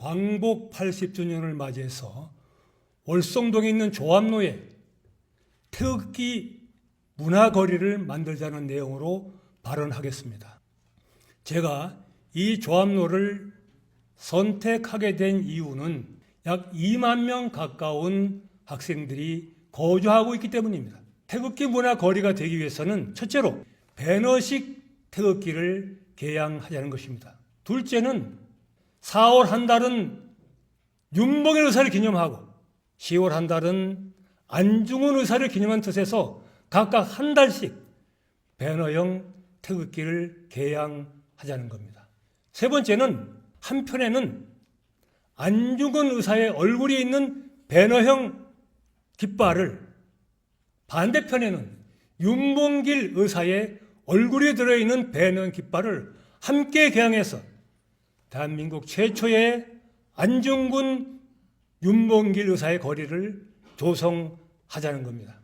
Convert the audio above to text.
광복 80주년을 맞이해서 월성동에 있는 조합로에 태극기 문화거리를 만들자는 내용으로 발언하겠습니다. 제가 이 조합로를 선택하게 된 이유는 약 2만 명 가까운 학생들이 거주하고 있기 때문입니다. 태극기 문화 거리가 되기 위해서는 첫째로 배너식 태극기를 개양하자는 것입니다. 둘째는 4월 한 달은 윤봉의 의사를 기념하고 10월 한 달은 안중근 의사를 기념한 뜻에서 각각 한 달씩 배너형 태극기를 개양하자는 겁니다. 세 번째는 한편에는 안중근 의사의 얼굴이 있는 배너형 깃발을 반대편에는 윤봉길 의사의 얼굴이 들어있는 배너형 깃발을 함께 개양해서 대한민국 최초의 안중근 윤봉길 의사의 거리를 조성하자는 겁니다.